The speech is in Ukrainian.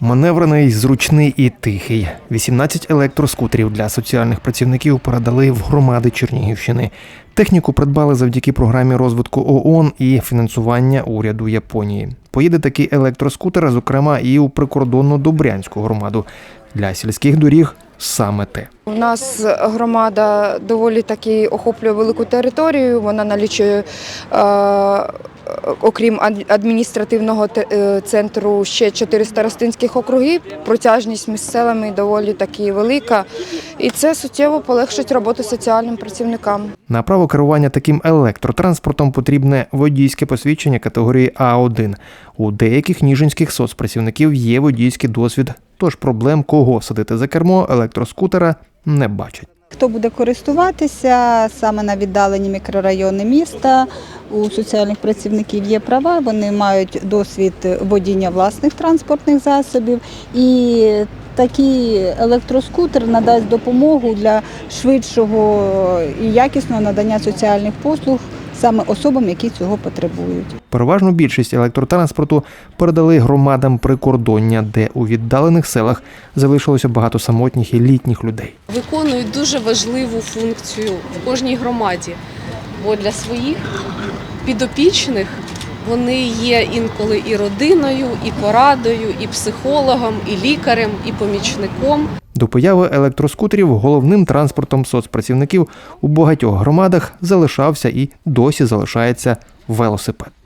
Маневрений, зручний і тихий. 18 електроскутерів для соціальних працівників передали в громади Чернігівщини. Техніку придбали завдяки програмі розвитку ООН і фінансування уряду Японії. Поїде такий електроскутер, зокрема, і у прикордонну Добрянську громаду. Для сільських доріг саме те. У нас громада доволі таки охоплює велику територію. Вона налічує, е, окрім ад- адміністративного е, центру, ще чотири старостинських округи. Протяжність між селами доволі таки велика. І це суттєво полегшить роботу соціальним працівникам. На право керування таким електротранспортом потрібне водійське посвідчення категорії А1. У деяких ніжинських соцпрацівників є водійський досвід, тож проблем, кого садити за кермо електроскутера, не бачать. Хто буде користуватися саме на віддалені мікрорайони міста, у соціальних працівників є права, вони мають досвід водіння власних транспортних засобів і такий електроскутер надасть допомогу для швидшого і якісного надання соціальних послуг саме особам, які цього потребують. Переважну більшість електротранспорту передали громадам прикордоння, де у віддалених селах залишилося багато самотніх і літніх людей. виконують дуже важливу функцію в кожній громаді, бо для своїх підопічних вони є інколи і родиною, і порадою, і психологом, і лікарем, і помічником. До появи електроскутерів головним транспортом соцпрацівників у багатьох громадах залишався і досі залишається велосипед.